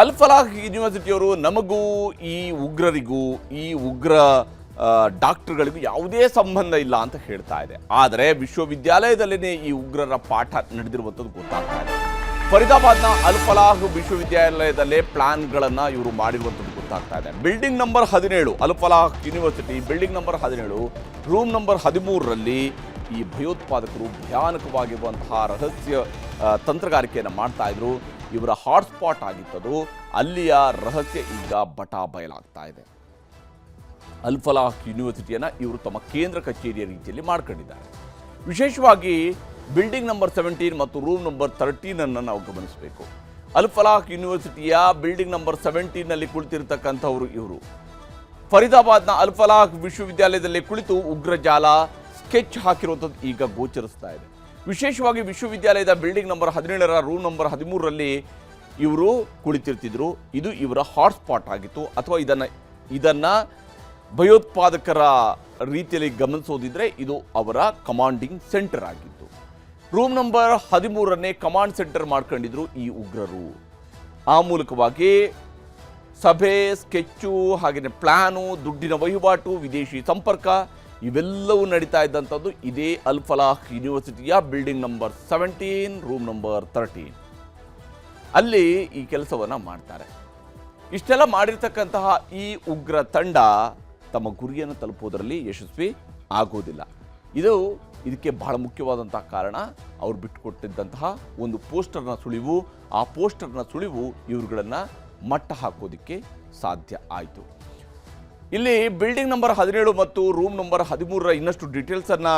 ಅಲ್ಫಲಾಹ್ ಯೂನಿವರ್ಸಿಟಿಯವರು ನಮಗೂ ಈ ಉಗ್ರರಿಗೂ, ಈ ಉಗ್ರ ಡಾಕ್ಟರ್ಗಳಿಗೂ ಯಾವುದೇ ಸಂಬಂಧ ಇಲ್ಲ ಅಂತ ಹೇಳ್ತಾ ಇದೆ. ಆದರೆ ವಿಶ್ವವಿದ್ಯಾಲಯದಲ್ಲೇ ಈ ಉಗ್ರರ ಪಾಠ ನಡೆದಿರುವಂಥದ್ದು ಗೊತ್ತಾಗ್ತಾ ಇದೆ. ಫರೀದಾಬಾದ್ನ ಅಲ್ಫಲಾಹ್ ವಿಶ್ವವಿದ್ಯಾಲಯದಲ್ಲೇ ಪ್ಲಾನ್ಗಳನ್ನು ಇವರು ಮಾಡಿರುವಂಥದ್ದು ಗೊತ್ತಾಗ್ತಾ ಇದೆ. ಬಿಲ್ಡಿಂಗ್ ನಂಬರ್ ಹದಿನೇಳು ಅಲ್ಫಲಾಹ್ ಯೂನಿವರ್ಸಿಟಿ ಬಿಲ್ಡಿಂಗ್ ನಂಬರ್ ಹದಿನೇಳು, ರೂಮ್ ನಂಬರ್ ಹದಿಮೂರರಲ್ಲಿ ಈ ಭಯೋತ್ಪಾದಕರು ಭಯಾನಕವಾಗಿರುವಂತಹ ರಹಸ್ಯ ತಂತ್ರಗಾರಿಕೆಯನ್ನು ಮಾಡ್ತಾ ಇದ್ರು. ಇವರ ಹಾಟ್ಸ್ಪಾಟ್ ಆಗಿತ್ತದು, ಅಲ್ಲಿಯ ರಹಸ್ಯ ಈಗ ಬಟಾ ಬಯಲಾಗ್ತಾ ಇದೆ. ಅಲ್ಫಲಾಹ್ ಯೂನಿವರ್ಸಿಟಿಯನ್ನು ಇವರು ತಮ್ಮ ಕೇಂದ್ರ ಕಚೇರಿಯ ರೀತಿಯಲ್ಲಿ ಮಾಡ್ಕೊಂಡಿದ್ದಾರೆ. ವಿಶೇಷವಾಗಿ ಬಿಲ್ಡಿಂಗ್ ನಂಬರ್ ಸೆವೆಂಟೀನ್ ಮತ್ತು ರೂಮ್ ನಂಬರ್ ತರ್ಟೀನ್ ಅನ್ನು ನಾವು ಗಮನಿಸಬೇಕು. ಅಲ್ಫಲಾಹ್ ಯೂನಿವರ್ಸಿಟಿಯ ಬಿಲ್ಡಿಂಗ್ ನಂಬರ್ ಸೆವೆಂಟೀನಲ್ಲಿ ಕುಳಿತಿರ್ತಕ್ಕಂಥವರು ಇವರು. ಫರೀದಾಬಾದ್ನ ಅಲ್ಫಲಾಹ್ ವಿಶ್ವವಿದ್ಯಾಲಯದಲ್ಲಿ ಕುಳಿತು ಉಗ್ರಜಾಲ ಸ್ಕೆಚ್ ಹಾಕಿರುವಂಥದ್ದು ಈಗ ಗೋಚರಿಸ್ತಾ ಇದೆ. ವಿಶೇಷವಾಗಿ ವಿಶ್ವವಿದ್ಯಾಲಯದ ಬಿಲ್ಡಿಂಗ್ ನಂಬರ್ ಹದಿನೇಳರ ರೂಮ್ ನಂಬರ್ ಹದಿಮೂರರಲ್ಲಿ ಇವರು ಕುಳಿತಿರ್ತಿದ್ರು. ಇದು ಇವರ ಹಾಟ್ಸ್ಪಾಟ್ ಆಗಿತ್ತು. ಅಥವಾ ಇದನ್ನು ಇದನ್ನು ಭಯೋತ್ಪಾದಕರ ರೀತಿಯಲ್ಲಿ ಗಮನಿಸೋದಿದ್ರೆ ಇದು ಅವರ ಕಮಾಂಡಿಂಗ್ ಸೆಂಟರ್ ಆಗಿತ್ತು. ರೂಮ್ ನಂಬರ್ ಹದಿಮೂರನ್ನೇ ಕಮಾಂಡ್ ಸೆಂಟರ್ ಮಾಡ್ಕೊಂಡಿದ್ರು ಈ ಉಗ್ರರು. ಆ ಮೂಲಕವಾಗಿ ಸಭೆ ಸ್ಕೆಚ್ಚು ಹಾಗೆಯೇ ಪ್ಲ್ಯಾನು ದುಡ್ಡಿನ ವಹಿವಾಟು, ವಿದೇಶಿ ಸಂಪರ್ಕ ಇವೆಲ್ಲವೂ ನಡೀತಾ ಇದ್ದಂಥದ್ದು ಇದೇ ಅಲ್ಫಲಾಹ್ ಯೂನಿವರ್ಸಿಟಿಯ building number seventeen, room number thirteen ಅಲ್ಲಿ ಈ ಕೆಲಸವನ್ನು ಮಾಡ್ತಾರೆ. ಇಷ್ಟೆಲ್ಲ ಮಾಡಿರ್ತಕ್ಕಂತಹ ಈ ಉಗ್ರ ತಂಡ ತಮ್ಮ ಗುರಿಯನ್ನು ತಲುಪೋದರಲ್ಲಿ ಯಶಸ್ವಿ ಆಗೋದಿಲ್ಲ ಇದು ಇದಕ್ಕೆ ಬಹಳ ಮುಖ್ಯವಾದಂತಹ ಕಾರಣ. ಅವ್ರು ಬಿಟ್ಟುಕೊಟ್ಟಿದ್ದಂತಹ ಒಂದು ಪೋಸ್ಟರ್ನ ಸುಳಿವು, ಆ ಪೋಸ್ಟರ್ನ ಸುಳಿವು ಇವರುಗಳನ್ನು ಮಟ್ಟ ಹಾಕೋದಕ್ಕೆ ಸಾಧ್ಯ ಆಯಿತು. ಇಲ್ಲಿ ಬಿಲ್ಡಿಂಗ್ ನಂಬರ್ ಹದಿನೇಳು ಮತ್ತು ರೂಮ್ ನಂಬರ್ ಹದಿಮೂರರ ಇನ್ನಷ್ಟು ಡೀಟೇಲ್ಸನ್ನು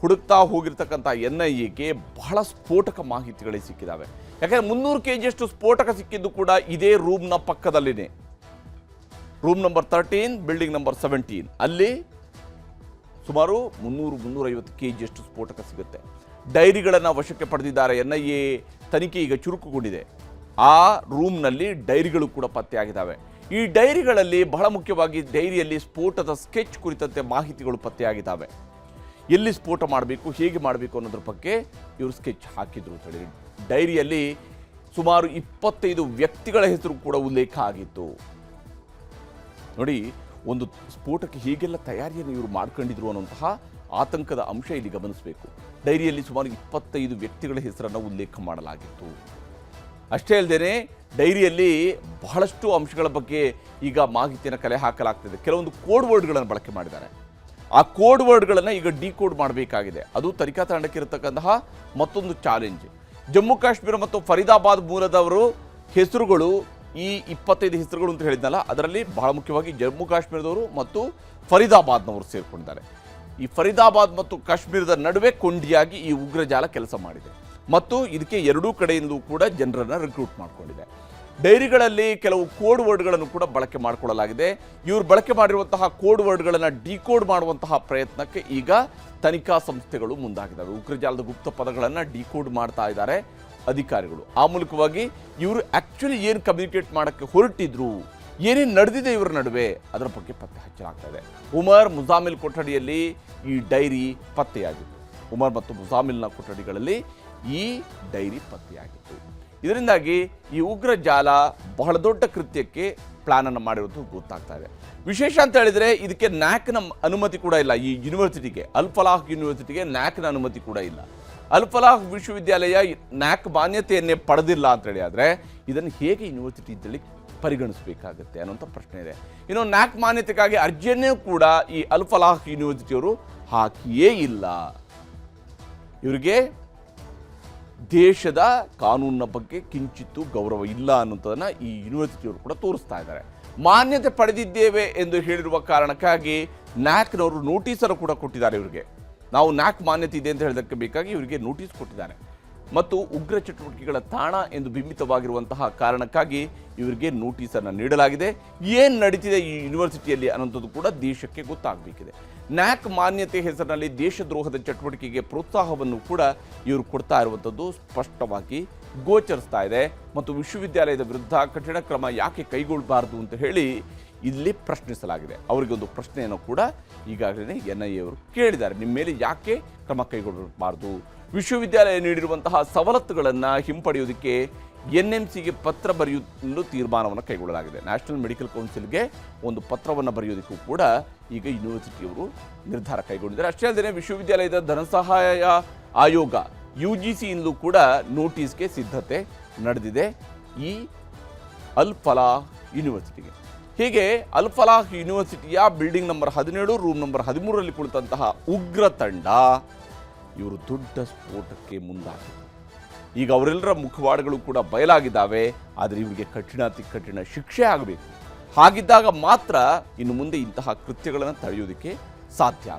ಹುಡುಕ್ತಾ ಹೋಗಿರ್ತಕ್ಕಂಥ ಎನ್ ಐ ಎಗೆ ಬಹಳ ಸ್ಫೋಟಕ ಮಾಹಿತಿಗಳೇ ಸಿಕ್ಕಿದ್ದಾವೆ ಯಾಕಂದರೆ ಮುನ್ನೂರು ಕೆ ಜಿಯಷ್ಟು ಸ್ಫೋಟಕ ಸಿಕ್ಕಿದ್ದು ಕೂಡ ಇದೇ ರೂಮ್ನ ಪಕ್ಕದಲ್ಲಿನೇ. Room number thirteen building number seventeen ಅಲ್ಲಿ ಸುಮಾರು ಮುನ್ನೂರು, ಮುನ್ನೂರೈವತ್ತು ಕೆ ಜಿಯಷ್ಟು ಸ್ಫೋಟಕ ಸಿಗುತ್ತೆ. ಡೈರಿಗಳನ್ನು ವಶಕ್ಕೆ ಪಡೆದಿದ್ದಾರೆ ಎನ್ ಐ ಎ ತನಿಖೆ ಈಗ ಚುರುಕುಗೊಂಡಿದೆ. ಆ ರೂಮ್ನಲ್ಲಿ ಡೈರಿಗಳು ಕೂಡ ಪತ್ತೆಯಾಗಿದ್ದಾವೆ. ಈ ಡೈರಿಗಳಲ್ಲಿ ಬಹಳ ಮುಖ್ಯವಾಗಿ ಡೈರಿಯಲ್ಲಿ ಸ್ಫೋಟದ ಸ್ಕೆಚ್ ಕುರಿತಂತೆ ಮಾಹಿತಿಗಳು ಪತ್ತೆಯಾಗಿದ್ದಾವೆ. ಎಲ್ಲಿ ಸ್ಫೋಟ ಮಾಡಬೇಕು, ಹೇಗೆ ಮಾಡಬೇಕು ಅನ್ನೋದ್ರ ಬಗ್ಗೆ ಇವರು ಸ್ಕೆಚ್ ಹಾಕಿದ್ರು ಅಂತ ಹೇಳಿ ಡೈರಿಯಲ್ಲಿ ಸುಮಾರು ಇಪ್ಪತ್ತೈದು ವ್ಯಕ್ತಿಗಳ ಹೆಸರು ಕೂಡ ಉಲ್ಲೇಖ ಆಗಿತ್ತು. ನೋಡಿ, ಒಂದು ಸ್ಫೋಟಕ್ಕೆ ಹೀಗೆಲ್ಲ ತಯಾರಿಯನ್ನು ಇವರು ಮಾಡ್ಕೊಂಡಿದ್ರು ಅನ್ನುವಂತಹ ಆತಂಕದ ಅಂಶ ಇಲ್ಲಿ ಗಮನಿಸಬೇಕು. ಡೈರಿಯಲ್ಲಿ ಸುಮಾರು ಇಪ್ಪತ್ತೈದು ವ್ಯಕ್ತಿಗಳ ಹೆಸರನ್ನು ಉಲ್ಲೇಖ ಮಾಡಲಾಗಿತ್ತು. ಅಷ್ಟೇ ಅಲ್ಲದೆ ಡೈರಿಯಲ್ಲಿ ಬಹಳಷ್ಟು ಅಂಶಗಳ ಬಗ್ಗೆ ಈಗ ಮಾಹಿತಿಯನ್ನು ಕಲೆ ಹಾಕಲಾಗ್ತಿದೆ. ಕೆಲವೊಂದು ಕೋಡ್ ವರ್ಡ್ಗಳನ್ನು ಬಳಕೆ ಮಾಡಿದ್ದಾರೆ. ಆ ಕೋಡ್ ವರ್ಡ್ಗಳನ್ನು ಈಗ ಡಿಕೋಡ್ ಮಾಡಬೇಕಾಗಿದೆ. ಅದು ತನಿಖಾ ತಂಡಕ್ಕೆ ಇರತಕ್ಕಂತಹ ಮತ್ತೊಂದು ಚಾಲೆಂಜ್. ಜಮ್ಮು ಕಾಶ್ಮೀರ ಮತ್ತು ಫರೀದಾಬಾದ್ ಮೂಲದವರು ಹೆಸರುಗಳು, ಈ ಇಪ್ಪತ್ತೈದು ಹೆಸರುಗಳು ಅಂತ ಹೇಳಿದ್ನಲ್ಲ, ಅದರಲ್ಲಿ ಬಹಳ ಮುಖ್ಯವಾಗಿ ಜಮ್ಮು ಕಾಶ್ಮೀರದವರು ಮತ್ತು ಫರೀದಾಬಾದ್ನವರು ಸೇರಿಕೊಂಡಿದ್ದಾರೆ. ಈ ಫರೀದಾಬಾದ್ ಮತ್ತು ಕಾಶ್ಮೀರದ ನಡುವೆ ಕೊಂಡಿಯಾಗಿ ಈ ಉಗ್ರಜಾಲ ಕೆಲಸ ಮಾಡಿದೆ. ಮತ್ತು ಇದಕ್ಕೆ ಎರಡೂ ಕಡೆಯಿಂದಲೂ ಕೂಡ ಜನರನ್ನು ರಿಕ್ರೂಟ್ ಮಾಡಿಕೊಂಡಿದೆ. ಡೈರಿಗಳಲ್ಲಿ ಕೆಲವು ಕೋಡ್ ವರ್ಡ್ಗಳನ್ನು ಕೂಡ ಬಳಕೆ ಮಾಡಿಕೊಳ್ಳಲಾಗಿದೆ. ಇವರು ಬಳಕೆ ಮಾಡಿರುವಂತಹ ಕೋಡ್ ವರ್ಡ್ಗಳನ್ನು ಡಿಕೋಡ್ ಮಾಡುವಂತಹ ಪ್ರಯತ್ನಕ್ಕೆ ಈಗ ತನಿಖಾ ಸಂಸ್ಥೆಗಳು ಮುಂದಾಗಿದ್ದಾವೆ. ಉಗ್ರಜಾಲದ ಗುಪ್ತ ಪದಗಳನ್ನು ಡಿಕೋಡ್ ಮಾಡ್ತಾ ಇದ್ದಾರೆ ಅಧಿಕಾರಿಗಳು. ಆ ಮೂಲಕವಾಗಿ ಇವರು ಆ್ಯಕ್ಚುಲಿ ಏನು ಕಮ್ಯುನಿಕೇಟ್ ಮಾಡೋಕ್ಕೆ ಹೊರಟಿದ್ರು, ಏನೇನು ನಡೆದಿದೆ ಇವರ ನಡುವೆ ಅದರ ಬಗ್ಗೆ ಪತ್ತೆ ಹಚ್ಚಲಾಗ್ತಾ ಇದೆ. ಉಮರ್ ಮುಜಾಮಿಲ್ ಕೊಠಡಿಯಲ್ಲಿ ಈ ಡೈರಿ ಪತ್ತೆಯಾಗಿತ್ತು ಉಮರ್ ಮತ್ತು ಮುಜಾಮಿಲ್ನ ಕೊಠಡಿಗಳಲ್ಲಿ ಈ ಡೈರಿ ಪತ್ತೆಯಾಗಿತ್ತು. ಇದರಿಂದಾಗಿ ಈ ಉಗ್ರ ಜಾಲ ಬಹಳ ದೊಡ್ಡ ಕೃತ್ಯಕ್ಕೆ ಪ್ಲಾನ್ ಅನ್ನು ಮಾಡಿರೋದು ಗೊತ್ತಾಗ್ತಾ ಇದೆ. ವಿಶೇಷ ಅಂತ ಹೇಳಿದರೆ ಇದಕ್ಕೆ ನ್ಯಾಕ್ನ ಅನುಮತಿ ಕೂಡ ಇಲ್ಲ. ಈ ಯೂನಿವರ್ಸಿಟಿಗೆ ಅಲ್ಫಲಾಹ್ ಯೂನಿವರ್ಸಿಟಿಗೆ ನ್ಯಾಕ್ನ ಅನುಮತಿ ಕೂಡ ಇಲ್ಲ. ಅಲ್ಫಲಾಹ್ ವಿಶ್ವವಿದ್ಯಾಲಯ ನ್ಯಾಕ್ ಮಾನ್ಯತೆಯನ್ನೇ ಪಡೆದಿಲ್ಲ ಅಂತೇಳಿ ಆದರೆ ಇದನ್ನು ಹೇಗೆ ಯೂನಿವರ್ಸಿಟಿ ಅಂತೇಳಿ ಪರಿಗಣಿಸಬೇಕಾಗುತ್ತೆ ಅನ್ನೋಂಥ ಪ್ರಶ್ನೆ ಇದೆ. ಇನ್ನು ನ್ಯಾಕ್ ಮಾನ್ಯತೆಗಾಗಿ ಅರ್ಜಿಯನ್ನೇ ಕೂಡ ಈ ಅಲ್ಫಲಾಹ್ ಯೂನಿವರ್ಸಿಟಿಯವರು ಹಾಕಿಯೇ ಇಲ್ಲ. ಇವರಿಗೆ ದೇಶದ ಕಾನೂನಿನ ಬಗ್ಗೆ ಕಿಂಚಿತ್ತು ಗೌರವ ಇಲ್ಲ ಅನ್ನೋದನ್ನು ಈ ಯೂನಿವರ್ಸಿಟಿಯವರು ಕೂಡ ತೋರಿಸ್ತಾ ಇದ್ದಾರೆ. ಮಾನ್ಯತೆ ಪಡೆದಿದ್ದೇವೆ ಎಂದು ಹೇಳಿರುವ ಕಾರಣಕ್ಕಾಗಿ ನ್ಯಾಕ್ನವರು ನೋಟಿಸನ್ನು ಕೂಡ ಕೊಟ್ಟಿದ್ದಾರೆ ಇವರಿಗೆ. ನಾವು ನ್ಯಾಕ್ ಮಾನ್ಯತೆ ಇದೆ ಅಂತ ಹೇಳೋದಕ್ಕೆ ಬೇಕಾಗಿ ಇವರಿಗೆ ನೋಟಿಸ್ ಕೊಟ್ಟಿದ್ದಾರೆ. ಮತ್ತು ಉಗ್ರ ಚಟುವಟಿಕೆಗಳ ತಾಣ ಎಂದು ಬಿಂಬಿತವಾಗಿರುವಂತಹ ಕಾರಣಕ್ಕಾಗಿ ಇವರಿಗೆ ನೋಟಿಸನ್ನು ನೀಡಲಾಗಿದೆ. ಏನು ನಡೀತಿದೆ ಈ ಯೂನಿವರ್ಸಿಟಿಯಲ್ಲಿ ಅನ್ನೋಂಥದ್ದು ಕೂಡ ದೇಶಕ್ಕೆ ಗೊತ್ತಾಗಬೇಕಿದೆ. ನ್ಯಾಕ್ ಮಾನ್ಯತೆ ಹೆಸರಿನಲ್ಲಿ ದೇಶದ್ರೋಹದ ಚಟುವಟಿಕೆಗೆ ಪ್ರೋತ್ಸಾಹವನ್ನು ಕೂಡ ಇವರು ಕೊಡ್ತಾ ಇರುವಂಥದ್ದು ಸ್ಪಷ್ಟವಾಗಿ ಗೋಚರಿಸ್ತಾ ಇದೆ. ಮತ್ತು ವಿಶ್ವವಿದ್ಯಾಲಯದ ವಿರುದ್ಧ ಕಠಿಣ ಕ್ರಮ ಯಾಕೆ ಕೈಗೊಳ್ಳಬಾರದು ಅಂತ ಹೇಳಿ ಇಲ್ಲಿ ಪ್ರಶ್ನಿಸಲಾಗಿದೆ. ಅವರಿಗೆ ಒಂದು ಪ್ರಶ್ನೆಯನ್ನು ಕೂಡ ಈಗಾಗಲೇ ಎನ್ ಐ ಅವರು ಕೇಳಿದ್ದಾರೆ. ನಿಮ್ಮ ಮೇಲೆ ಯಾಕೆ ಕ್ರಮ ಕೈಗೊಳ್ಳಬಾರ್ದು? ವಿಶ್ವವಿದ್ಯಾಲಯ ನೀಡಿರುವಂತಹ ಸವಲತ್ತುಗಳನ್ನು ಹಿಂಪಡೆಯೋದಕ್ಕೆ ಎನ್ ಎಂ ಸಿಗೆ ಪತ್ರ ಬರೆಯಲು ತೀರ್ಮಾನವನ್ನು ಕೈಗೊಳ್ಳಲಾಗಿದೆ. ನ್ಯಾಷನಲ್ ಮೆಡಿಕಲ್ ಕೌನ್ಸಿಲ್ಗೆ ಒಂದು ಪತ್ರವನ್ನು ಬರೆಯೋದಕ್ಕೂ ಕೂಡ ಈಗ ಯೂನಿವರ್ಸಿಟಿಯವರು ನಿರ್ಧಾರ ಕೈಗೊಂಡಿದ್ದಾರೆ. ಅಷ್ಟೇ ಅಲ್ಲದೆ ವಿಶ್ವವಿದ್ಯಾಲಯದ ಧನಸಹಾಯ ಆಯೋಗ ಯು ಜಿ ಸಿಯಿಂದಲೂ ಕೂಡ ನೋಟಿಸ್ಗೆ ಸಿದ್ಧತೆ ನಡೆದಿದೆ ಈ ಅಲ್ ಫಲಾಹ್ ಯೂನಿವರ್ಸಿಟಿಗೆ. ಹೀಗೆ ಅಲ್ಫಲಾಹ್ ಯೂನಿವರ್ಸಿಟಿಯ ಬಿಲ್ಡಿಂಗ್ ನಂಬರ್ ಹದಿನೇಳು, ರೂಮ್ ನಂಬರ್ ಹದಿಮೂರರಲ್ಲಿ ಕುಳಿತಂತಹ ಉಗ್ರ ತಂಡ ಇವರು ದೊಡ್ಡ ಸ್ಫೋಟಕ್ಕೆ ಮುಂದಾಗಿದೆ. ಈಗ ಅವರೆಲ್ಲರ ಮುಖವಾಡಗಳು ಕೂಡ ಬಯಲಾಗಿದ್ದಾವೆ, ಆದರೆ ಇವರಿಗೆ ಕಠಿಣ ಕಠಿಣ ಶಿಕ್ಷೆ ಆಗಬೇಕು. ಹಾಗಿದ್ದಾಗ ಮಾತ್ರ ಇನ್ನು ಮುಂದೆ ಇಂತಹ ಕೃತ್ಯಗಳನ್ನು ತಡೆಯೋದಕ್ಕೆ ಸಾಧ್ಯ